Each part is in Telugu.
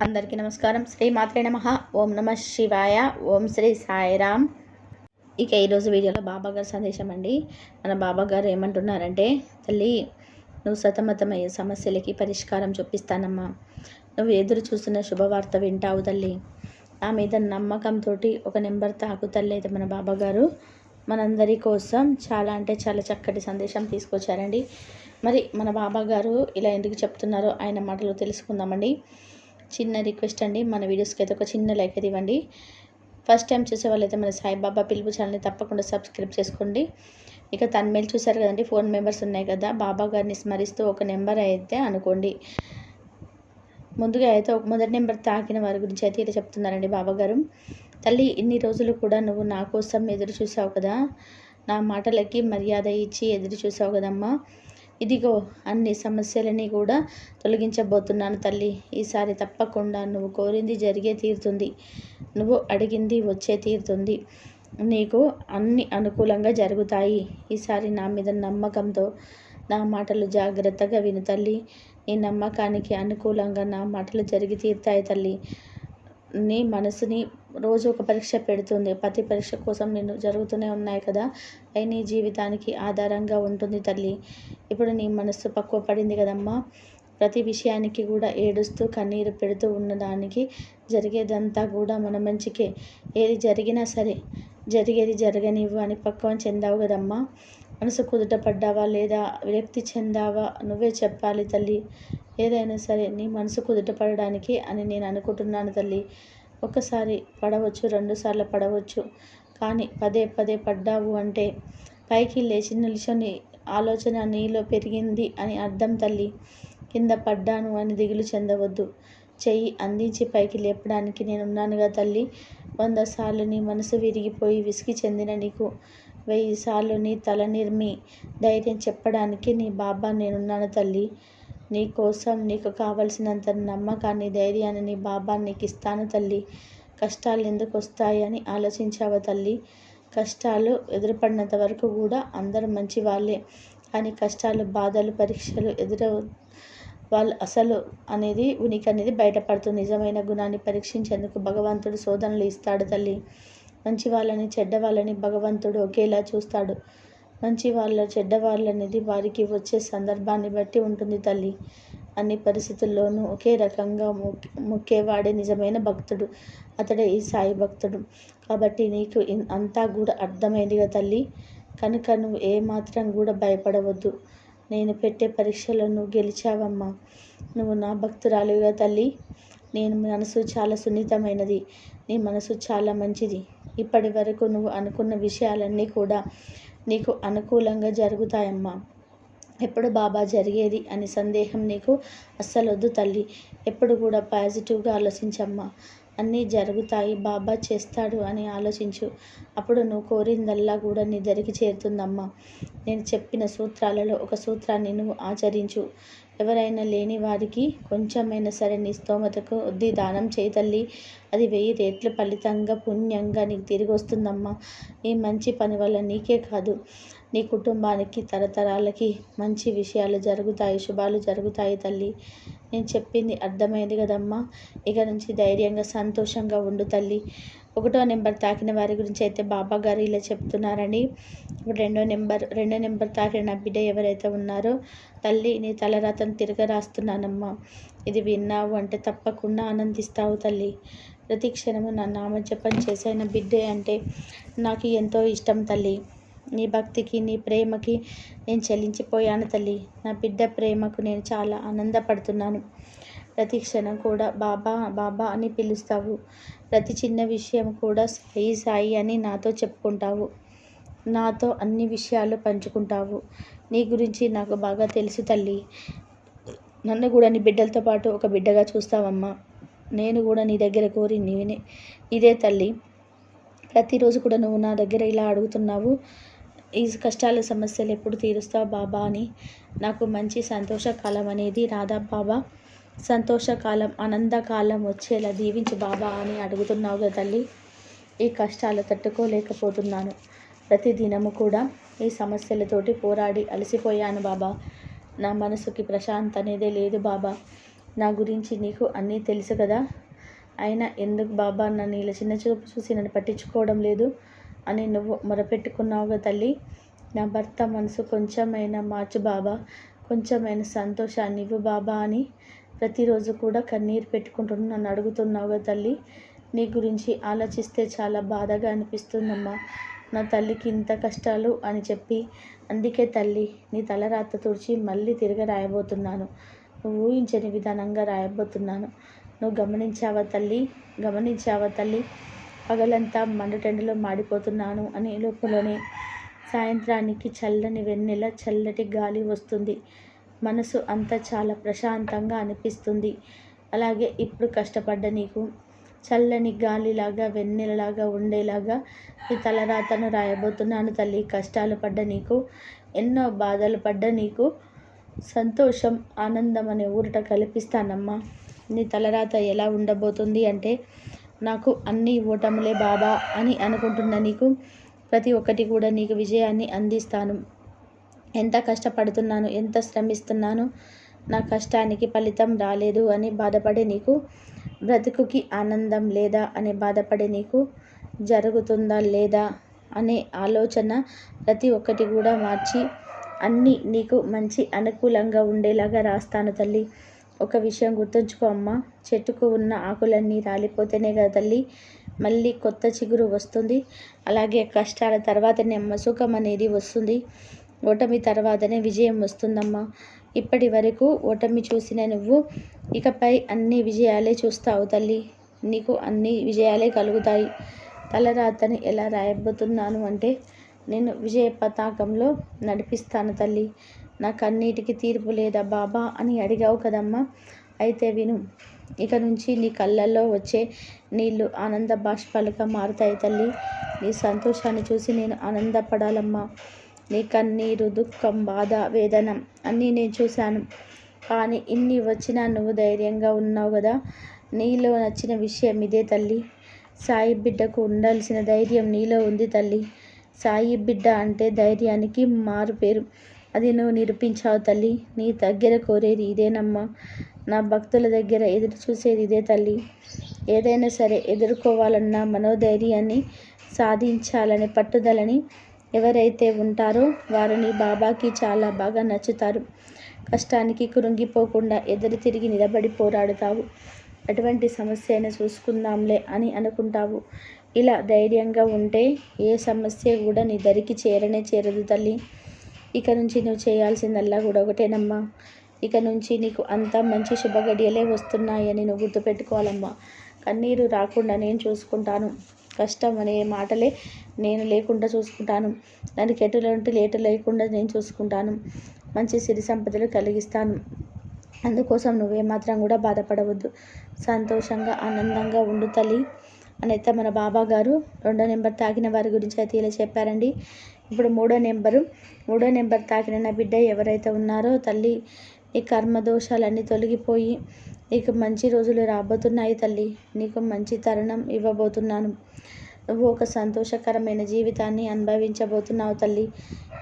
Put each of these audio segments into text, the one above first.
అందరికీ నమస్కారం. శ్రీ మాత్రే నమ. ఓం నమ శివాయ. ఓం శ్రీ సాయిరామ్. ఇక ఈరోజు వీడియోలో బాబా గారు సందేశం అండి. మన బాబా గారు ఏమంటున్నారంటే తల్లి నువ్వు సతమతమయ్యే సమస్యలకి పరిష్కారం చూపిస్తానమ్మా. నువ్వు ఎదురు చూస్తున్న శుభవార్త వింటావు తల్లి. నా మీద నమ్మకంతో ఒక నెంబర్ తాకు తల్లి అయితే మన బాబా గారు మనందరి కోసం చాలా అంటే చాలా చక్కటి సందేశం తీసుకొచ్చారండి. మరి మన బాబా గారు ఇలా ఎందుకు చెప్తున్నారో ఆయన మాటలు తెలుసుకుందామండి. చిన్న రిక్వెస్ట్ అండి. మన వీడియోస్కి అయితే ఒక చిన్న లైక్ అయితే ఇవ్వండి. ఫస్ట్ టైం చూసే వాళ్ళైతే మన సాయిబాబా పిలుపు ఛానల్ని తప్పకుండా సబ్స్క్రైబ్ చేసుకోండి. ఇక తన మేలు చూసారు కదండి ఫోన్ మెంబర్స్ ఉన్నాయి కదా బాబా గారిని స్మరిస్తూ ఒక నెంబర్ అయితే అనుకోండి. ముందుగా అయితే ఒక మొదటి నెంబర్ తాకిన వారి గురించి అయితే ఇలా చెప్తున్నారండి బాబాగారు తల్లి ఇన్ని రోజులు కూడా నువ్వు నా కోసం ఎదురు చూసావు కదా. నా మాటలకి మర్యాద ఇచ్చి ఎదురు చూసావు కదమ్మా. ఇదిగో అన్ని సమస్యలని కూడా తొలగించబోతున్నాను తల్లి. ఈసారి తప్పకుండా నువ్వు కోరింది జరిగే తీరుతుంది. నువ్వు అడిగింది వచ్చే తీరుతుంది. నీకు అన్ని అనుకూలంగా జరుగుతాయి. ఈసారి నా మీద నమ్మకంతో నా మాటలు జాగ్రత్తగా విను తల్లి. నీ నమ్మకానికి అనుకూలంగా నా మాటలు జరిగి తీరుతాయి తల్లి. నీ మనసుని రోజు ఒక పరీక్ష పెడుతుంది. ప్రతి పరీక్ష కోసం నేను జరుగుతూనే ఉన్నాయి కదా. అవి నీ జీవితానికి ఆధారంగా ఉంటుంది తల్లి. ఇప్పుడు నీ మనస్సు పక్వపడింది కదమ్మా. ప్రతి విషయానికి కూడా ఏడుస్తూ కన్నీరు పెడుతూ ఉన్నదానికి జరిగేదంతా కూడా మన మంచికే. ఏది జరిగినా సరే జరిగేది జరగనివ్వు అని పక్వం చెందావు కదమ్మా. మనసు కుదుట పడ్డావా లేదా విరక్తి చెందావా నువ్వే చెప్పాలి తల్లి. ఏదైనా సరే నీ మనసు కుదుట పడడానికి అని నేను అనుకుంటున్నాను తల్లి. ఒకసారి పడవచ్చు రెండుసార్లు పడవచ్చు. కానీ పదే పదే పడ్డావు అంటే పైకి లేచి నిల్చొని ఆలోచన నీలో పెరిగింది అని అర్థం తల్లి. కింద పడ్డాను అని దిగులు చెందవద్దు. చెయ్యి అందించి పైకి లేపడానికి నేనున్నానుగా తల్లి. వంద సార్లు నీ మనసు విరిగిపోయి విసిగి చెందిన నీకు వెయ్యి సార్లు నీ తల నిర్మి ధైర్యం చెప్పడానికి నీ బాబా నేనున్నాను తల్లి. నీ కోసం నీకు కావలసినంత నమ్మకాన్ని ధైర్యాన్ని నీ బాబా నీకు ఇస్తాను తల్లి. కష్టాలు ఎందుకు వస్తాయని ఆలోచించావు ఆలోచించావా తల్లి? కష్టాలు ఎదురుపడినంత వరకు కూడా అందరూ మంచి వాళ్ళే కానీ కష్టాలు బాధలు పరీక్షలు ఎదురు వాళ్ళు అసలు అనేది ఉనికి అనేది బయటపడుతుంది నిజమైన గుణాన్ని పరీక్షించేందుకు భగవంతుడు శోధనలు ఇస్తాడు తల్లి. మంచి వాళ్ళని చెడ్డ వాళ్ళని భగవంతుడు ఒకేలా చూస్తాడు. మంచి వాళ్ళ చెడ్డవాళ్ళ అనేది వారికి వచ్చే సందర్భాన్ని బట్టి ఉంటుంది తల్లి. అన్ని పరిస్థితుల్లోనూ ఒకే రకంగా మొక్కేవాడే నిజమైన భక్తుడు. అతడే ఈ సాయి భక్తుడు. కాబట్టి నీకు అంతా కూడా అర్థమైందిగా తల్లి. కనుక నువ్వు ఏమాత్రం కూడా భయపడవద్దు. నేను పెట్టే పరీక్షలో నువ్వు గెలిచావమ్మా. నువ్వు నా భక్తురాలుగా తల్లి. నేను మనసు చాలా సున్నితమైనది. నీ మనసు చాలా మంచిది. ఇప్పటి వరకు నువ్వు అనుకున్న విషయాలన్నీ కూడా నీకు అనుకూలంగా జరుగుతాయమ్మా. ఎప్పుడు బాబా జరిగేది అని సందేహం నీకు అస్సలొద్దు తల్లి. ఎప్పుడు కూడా పాజిటివ్గా ఆలోచించమ్మా. అన్నీ జరుగుతాయి బాబా చేస్తాడు అని ఆలోచించు. అప్పుడు నువ్వు కోరిందల్లా కూడా నీ దరికి చేరుతుందమ్మా. నేను చెప్పిన సూత్రాలలో ఒక సూత్రాన్ని నువ్వు ఆచరించు. ఎవరైనా లేని వారికి కొంచెమైనా సరే నీ స్తోమతకు వద్ది దానం చేయి తల్లి. అది వెయ్యి రేట్లు ఫలితంగా పుణ్యంగా నీకు తిరిగి వస్తుందమ్మా. ఈ మంచి పని వల్ల నీకే కాదు. నీ కుటుంబానికి తరతరాలకి మంచి విషయాలు జరుగుతాయి శుభాలు జరుగుతాయి తల్లి. నేను చెప్పింది అర్థమైంది కదమ్మా. ఇక నుంచి ధైర్యంగా సంతోషంగా ఉండు తల్లి. ఒకటో నెంబర్ తాకిన వారి గురించి అయితే బాబా గారు ఇలా చెప్తున్నారని. ఇప్పుడు రెండో నెంబర్ రెండో నెంబర్ తాకిన నా బిడ్డ ఎవరైతే ఉన్నారో తల్లి నీ తలరాతను తిరగ రాస్తున్నానమ్మా. ఇది విన్నావు అంటే తప్పకుండా ఆనందిస్తావు తల్లి. ప్రతి క్షణము నా నామజపం చేసైన బిడ్డే అంటే నాకు ఎంతో ఇష్టం తల్లి. నీ భక్తికి నీ ప్రేమకి నేను చెల్లించిపోయాను తల్లి. నా బిడ్డ ప్రేమకు నేను చాలా ఆనందపడుతున్నాను. ప్రతి క్షణం కూడా బాబా బాబా అని పిలుస్తావు. ప్రతి చిన్న విషయం కూడా సాయి సాయి అని నాతో చెప్పుకుంటావు. నాతో అన్ని విషయాలు పంచుకుంటావు. నీ గురించి నాకు బాగా తెలుసు తల్లి. నన్ను కూడా నీ బిడ్డలతో పాటు ఒక బిడ్డగా చూస్తావమ్మా. నేను కూడా నీ దగ్గర కోరి నీవినే ఇదే తల్లి. ప్రతిరోజు కూడా నువ్వు నా దగ్గర ఇలా అడుగుతున్నావు. ఈ కష్టాల సమస్యలు ఎప్పుడు తీరుస్తావు బాబా అని. నాకు మంచి సంతోషకాలం అనేది రాధా బాబా? సంతోషకాలం ఆనందకాలం వచ్చేలా దీవించు బాబా అని అడుగుతున్నావు కదా తల్లి. ఈ కష్టాలు తట్టుకోలేకపోతున్నాను. ప్రతి దినము కూడా ఈ సమస్యలతోటి పోరాడి అలసిపోయాను బాబా. నా మనసుకి ప్రశాంత అనేదే లేదు బాబా. నా గురించి నీకు అన్నీ తెలుసు కదా. అయినా ఎందుకు బాబా నన్ను ఇలా చిన్న చూపు చూసి నన్ను పట్టించుకోవడం లేదు? అని నువ్వు మొరపెట్టుకున్నావుగా తల్లి. నా భర్త మనసు కొంచెమైనా మార్చు బాబా. కొంచెమైన సంతోషాన్ని ఇవ్వు బాబా అని ప్రతిరోజు కూడా కన్నీరు పెట్టుకుంటున్న నన్ను అడుగుతున్నావుగా తల్లి. నీ గురించి ఆలోచిస్తే చాలా బాధగా అనిపిస్తుందమ్మా. నా తల్లికి ఇంత కష్టాలు అని చెప్పి అందుకే తల్లి నీ తలరాత తుడిచి మళ్ళీ తిరగ రాయబోతున్నాను. నువ్వు ఊహించని విధానంగా రాయబోతున్నాను. నువ్వు గమనించావా తల్లి? గమనించావా తల్లి? పగలంతా మండుటెండలో మాడిపోతున్నాను అని లోపలనే సాయంత్రానికి చల్లని వెన్నెల చల్లటి గాలి వస్తుంది. మనసు అంతా చాలా ప్రశాంతంగా అనిపిస్తుంది. అలాగే ఇప్పుడు కష్టపడ్డ నీకు చల్లని గాలిలాగా వెన్నెలలాగా ఉండేలాగా ఈ తలరాతను రాయబోతున్నాను తల్లి. కష్టాలు పడ్డ నీకు ఎన్నో బాధలు పడ్డ నీకు సంతోషం ఆనందం అనే ఊరట కల్పిస్తానమ్మా. నీ తలరాత ఎలా ఉండబోతుంది అంటే నాకు అన్ని ఓటములే బాబా అని అనుకుంటున్న నీకు ప్రతి ఒక్కటి కూడా నీకు విజయాన్ని అందిస్తాను. ఎంత కష్టపడుతున్నాను ఎంత శ్రమిస్తున్నాను నా కష్టానికి ఫలితం రాలేదు అని బాధపడే నీకు బ్రతుకుకి ఆనందం లేదా అని బాధపడే నీకు జరుగుతుందా లేదా అనే ఆలోచన ప్రతి ఒక్కటి కూడా మార్చి అన్నీ నీకు మంచి అనుకూలంగా ఉండేలాగా రాస్తాను తల్లి. ఒక విషయం గుర్తుంచుకో అమ్మ. చెట్టుకు ఉన్న ఆకులన్నీ రాలిపోతేనే కదా తల్లి మళ్ళీ కొత్త చిగురు వస్తుంది. అలాగే కష్టాల తర్వాతనే అమ్మ సుఖం అనేది వస్తుంది. ఓటమి తర్వాతనే విజయం వస్తుందమ్మా. ఇప్పటి వరకు ఓటమి చూసిన నువ్వు ఇకపై అన్ని విజయాలే చూస్తావు తల్లి. నీకు అన్ని విజయాలే కలుగుతాయి. తలరాతని ఎలా రాయబోతున్నాను అంటే నేను విజయ పతాకంలో నడిపిస్తాను తల్లి. నా కన్నీటికి తీర్పు లేదా బాబా అని అడిగావు కదమ్మా. అయితే విను ఇక నుంచి నీ కళ్ళల్లో వచ్చే నీళ్ళు ఆనంద బాష్పాలుగా మారుతాయి తల్లి. నీ సంతోషాన్ని చూసి నేను ఆనందపడాలమ్మా. నీ కన్నీరు దుఃఖం బాధ వేదన అన్నీ నేను చూశాను. కానీ ఇన్ని వచ్చినా నువ్వు ధైర్యంగా ఉన్నావు కదా. నీలో నచ్చిన విషయం ఇదే తల్లి. సాయి బిడ్డకు ఉండాల్సిన ధైర్యం నీలో ఉంది తల్లి. సాయి బిడ్డ అంటే ధైర్యానికి మారు పేరు. అది నువ్వు నిరూపించావు తల్లి. నీ దగ్గర కోరేది ఇదేనమ్మా. నా భక్తుల దగ్గర ఎదురు చూసేది ఇదే తల్లి. ఏదైనా సరే ఎదుర్కోవాలన్న మనోధైర్యాన్ని సాధించాలని పట్టుదలని ఎవరైతే ఉంటారో వారిని బాబాకి చాలా బాగా నచ్చుతారు. కష్టానికి కురుంగిపోకుండా ఎదురు తిరిగి నిలబడి పోరాడుతావు. అటువంటి సమస్య అయినా చూసుకుందాంలే అని అనుకుంటావు. ఇలా ధైర్యంగా ఉంటే ఏ సమస్య కూడా నీ దరికి చేరనే చేరదు తల్లి. ఇక నుంచి నువ్వు చేయాల్సిందల్లా కూడా ఒకటేనమ్మా. ఇక నుంచి నీకు అంతా మంచి శుభగడియలే వస్తున్నాయని నువ్వు గుర్తుపెట్టుకోవాలమ్మా. కన్నీరు రాకుండా నేను చూసుకుంటాను. కష్టం అనే మాటలే నేను లేకుండా చూసుకుంటాను. దానికి ఎటువంటి లేటు లేకుండా నేను చూసుకుంటాను. మంచి సిరి సంపదలు కలిగిస్తాను. అందుకోసం నువ్వేమాత్రం కూడా బాధపడవద్దు. సంతోషంగా ఆనందంగా ఉండు తల్లి. అనైతే మన బాబా గారు రెండో నెంబర్ తాకిన వారి గురించి అయితే ఇలా చెప్పారండి. ఇప్పుడు మూడో నెంబరు. మూడో నెంబర్ తాకిన నా బిడ్డ ఎవరైతే ఉన్నారో తల్లి నీ కర్మ దోషాలన్నీ తొలగిపోయి నీకు మంచి రోజులు రాబోతున్నాయి తల్లి. నీకు మంచి తరుణం ఇవ్వబోతున్నాను. నువ్వు ఒక సంతోషకరమైన జీవితాన్ని అనుభవించబోతున్నావు తల్లి.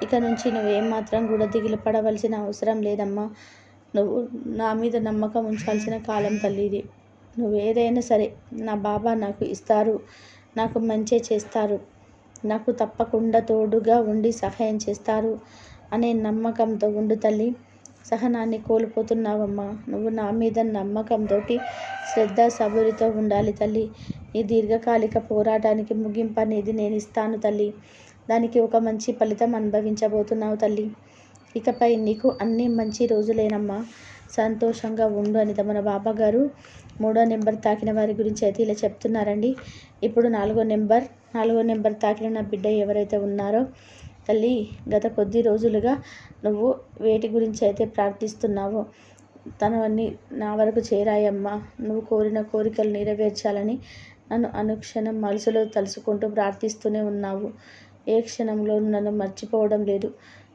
ఇక నుంచి నువ్వేం మాత్రం కూడా దిగులు పడవలసిన అవసరం లేదమ్మా. నువ్వు నా మీద నమ్మకం ఉంచాల్సిన కాలం తల్లి ఇది. నువ్వు ఏదైనా సరే నా బాబా నాకు ఇస్తారు. నాకు మంచి చేస్తారు. నాకు తప్పకుండా తోడుగా ఉండి సహాయం చేస్తారు అనే నమ్మకంతో ఉండు తల్లి. సహనాన్ని కోల్పోతున్నావమ్మా. నువ్వు నా మీద నమ్మకంతో శ్రద్ధ సబురితో ఉండాలి తల్లి. ఈ దీర్ఘకాలిక పోరాటానికి ముగింపు అనేది నేను ఇస్తాను తల్లి. దానికి ఒక మంచి ఫలితం అనుభవించబోతున్నావు తల్లి. ఇకపై నీకు అన్ని మంచి రోజులేనమ్మా. సంతోషంగా ఉండు అని మన బాబా గారు మూడో నెంబర్ తాకిన వారి గురించి అయితే ఇలా చెప్తున్నారండి. ఇప్పుడు నాలుగో నెంబర్ నాలుగో నెంబర్ తాకిన నా బిడ్డ ఎవరైతే ఉన్నారో తల్లి గత కొద్ది రోజులుగా నువ్వు వేటి గురించి అయితే ప్రార్థిస్తున్నావో. తనవన్నీ నా వరకు చేరాయమ్మా. నువ్వు కోరిన కోరికలు నెరవేర్చాలని నన్ను అనుక్షణం మనసులో తలుసుకుంటూ ప్రార్థిస్తూనే ఉన్నావు. ఏ క్షణంలో నన్ను మర్చిపోవడం లేదు.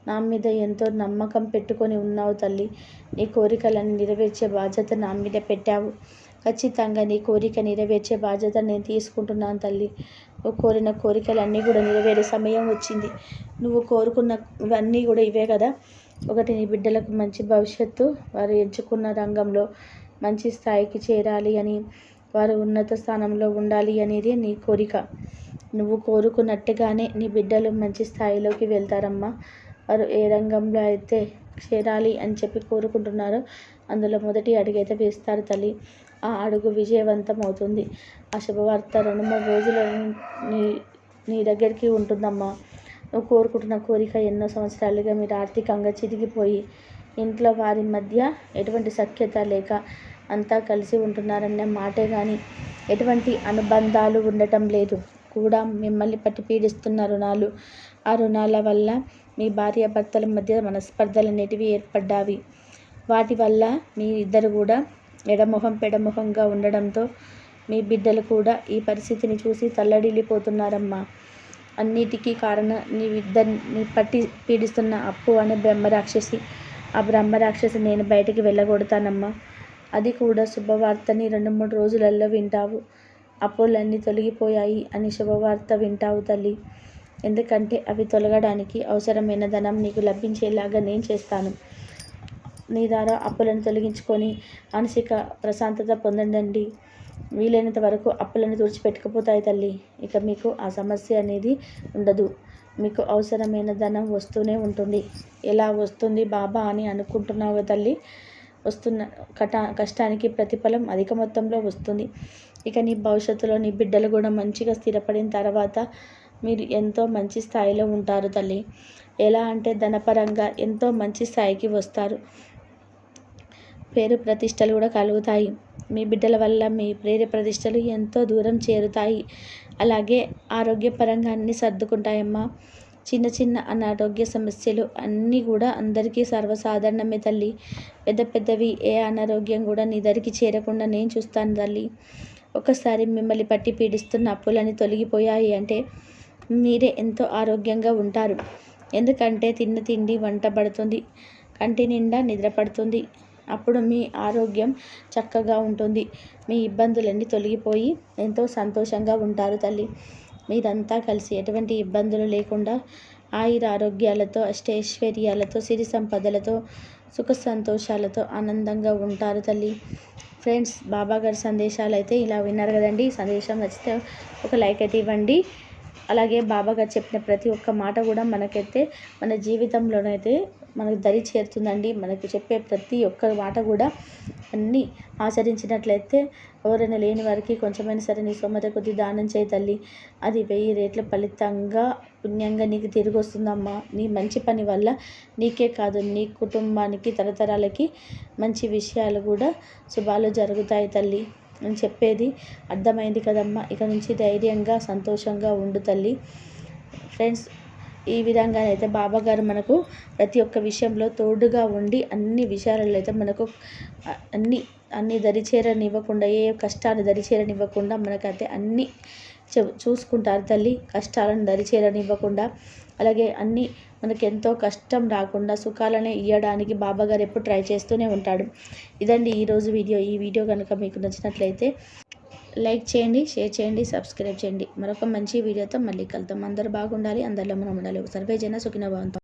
నా మీద ఎంతో నమ్మకం పెట్టుకొని ఉన్నావు తల్లి. నీ కోరికలను నెరవేర్చే బాధ్యత నా మీద పెట్టావు. ఖచ్చితంగా నీ కోరిక నెరవేర్చే బాధ్యత నేను తీసుకుంటున్నాను తల్లి. నువ్వు కోరిన కోరికలన్నీ కూడా నెరవేరే సమయం వచ్చింది. నువ్వు కోరుకున్నవన్నీ కూడా ఇవే కదా. ఒకటి నీ బిడ్డలకు మంచి భవిష్యత్తు వారు ఎంచుకున్న రంగంలో మంచి స్థాయికి చేరాలి అని వారు ఉన్నత స్థానంలో ఉండాలి అనేది నీ కోరిక. నువ్వు కోరుకున్నట్టుగానే నీ బిడ్డలు మంచి స్థాయిలోకి వెళ్తారమ్మా. వారు ఏ రంగంలో అయితే చేరాలి అని చెప్పి కోరుకుంటున్నారో అందులో మొదటి అడుగైతే వేస్తారు తల్లి. ఆ అడుగు విజయవంతం అవుతుంది ఆ శుభవార్త రెండు మూడు రోజులు నీ నీ దగ్గరికి ఉంటుందమ్మా. నువ్వు కోరుకుంటున్న కోరిక ఎన్నో సంవత్సరాలుగా మీరు ఆర్థికంగా చిరిగిపోయి ఇంట్లో వారి మధ్య ఎటువంటి సఖ్యత లేక అంతా కలిసి ఉంటున్నారన్న మాటే కానీ ఎటువంటి అనుబంధాలు ఉండటం లేదు. కూడా మిమ్మల్ని పట్టి పీడిస్తున్న రుణాలు ఆ రుణాల వల్ల మీ భార్యాభర్తల మధ్య మనస్పర్ధలు అనేటివి ఏర్పడ్డావి. వాటి వల్ల మీ ఇద్దరు కూడా ఎడమొహం పెడమొహంగా ఉండడంతో మీ బిడ్డలు కూడా ఈ పరిస్థితిని చూసి తల్లడిల్లిపోతున్నారమ్మా. అన్నిటికీ కారణం నీ ఇద్దరిని పట్టి పీడిస్తున్న అప్పు అనే బ్రహ్మరాక్షసి. ఆ బ్రహ్మరాక్షసి నేను బయటికి వెళ్ళగొడతానమ్మా. అది కూడా శుభవార్తని రెండు మూడు రోజులలో వింటావు. అప్పులన్నీ తొలగిపోయాయి అని శుభవార్త వింటావు తల్లి. ఎందుకంటే అవి తొలగడానికి అవసరమైన ధనం నీకు లభించేలాగా నేను చేస్తాను. నీ ద్వారా అప్పులను తొలగించుకొని మానసిక ప్రశాంతత పొందండి వీలైనంత వరకు అప్పులను తుడిచిపెట్టుకుపోతాయి తల్లి. ఇక మీకు ఆ సమస్య అనేది ఉండదు. మీకు అవసరమైన ధనం వస్తూనే ఉంటుంది. ఎలా వస్తుంది బాబా అని అనుకుంటున్నావు తల్లి? వస్తున్న కట కష్టానికి ప్రతిఫలం అధిక మొత్తంలో వస్తుంది. ఇక నీ భవిష్యత్తులో నీ బిడ్డలు కూడా మంచిగా స్థిరపడిన తర్వాత మీరు ఎంతో మంచి స్థాయిలో ఉంటారు తల్లి. ఎలా అంటే ధనపరంగా ఎంతో మంచి స్థాయికి వస్తారు. పేరు ప్రతిష్టలు కూడా కలుగుతాయి. మీ బిడ్డల వల్ల మీ ప్రేర ప్రతిష్టలు ఎంతో దూరం చేరుతాయి. అలాగే ఆరోగ్యపరంగా అన్నీ సర్దుకుంటాయమ్మా. చిన్న చిన్న అనారోగ్య సమస్యలు అన్నీ కూడా అందరికీ సర్వసాధారణమే తల్లి. పెద్ద పెద్దవి ఏ అనారోగ్యం కూడా నీ దరికి చేరకుండా నేను చూస్తాను తల్లి. ఒకసారి మిమ్మల్ని పట్టి పీడిస్తున్న అప్పులని తొలగిపోయాయి అంటే మీరే ఎంతో ఆరోగ్యంగా ఉంటారు. ఎందుకంటే తిన్న తిండి వంట పడుతుంది. కంటి నిండా నిద్ర పడుతుంది. అప్పుడు మీ ఆరోగ్యం చక్కగా ఉంటుంది. మీ ఇబ్బందులన్నీ తొలగిపోయి ఎంతో సంతోషంగా ఉంటారు తల్లి. మీరంతా కలిసి ఎటువంటి ఇబ్బందులు లేకుండా ఆయుర ఆరోగ్యాలతో అష్టైశ్వర్యాలతో సిరి సంపదలతో సుఖ సంతోషాలతో ఆనందంగా ఉంటారు తల్లి. ఫ్రెండ్స్ బాబా గారి సందేశాలు అయితే ఇలా విన్నారు కదండి. సందేశం నచ్చితే ఒక లైక్ అయితే ఇవ్వండి. అలాగే బాబా గారు చెప్పిన ప్రతి ఒక్క మాట కూడా మనకైతే మన జీవితంలోనైతే మనకు దరి చేరుతుందండి. మనకు చెప్పే ప్రతి ఒక్క మాట కూడా అన్నీ ఆచరించినట్లయితే ఎవరైనా లేని వారికి కొంచెమైనా సరే నీ సొమ్మత కొద్ది దానం చేయి తల్లి. అది వెయ్యి రేట్ల ఫలితంగా పుణ్యంగా నీకు తిరిగి వస్తుందమ్మా. నీ మంచి పని వల్ల నీకే కాదు నీ కుటుంబానికి తరతరాలకి మంచి విషయాలు కూడా శుభాలు జరుగుతాయి తల్లి. అని చెప్పేది అర్థమైంది కదమ్మా. ఇక నుంచి ధైర్యంగా సంతోషంగా ఉండు తల్లి. ఫ్రెండ్స్ ఈ విధంగా అయితే బాబా గారు మనకు ప్రతి ఒక్క విషయంలో తోడుగా ఉండి అన్ని విషయాలలో అయితే మనకు అన్ని అన్ని దరిచేరనివ్వకుండా ఏ కష్టాన్ని దరిచేరనివ్వకుండా మనకైతే అన్ని చూసుకుంటారు తల్లి. కష్టాలను దరిచేరనివ్వకుండా. అలాగే అన్నీ మనకి ఎంతో కష్టం రాకుండా సుఖాలనే ఇవ్వడానికి బాబాగారు ఎప్పుడు ట్రై చేస్తూనే ఉంటాడు. ఇదండి ఈరోజు వీడియో. ఈ వీడియో కనుక మీకు నచ్చినట్లయితే లైక్ చేయండి షేర్ చేయండి సబ్స్క్రైబ్ చేయండి. మరొక మంచి వీడియోతో మళ్ళీ కలుద్దాం. అందరూ బాగుండాలి అందరిలో మనం ఉండాలి. సర్వే జన సుఖిన భవంతం.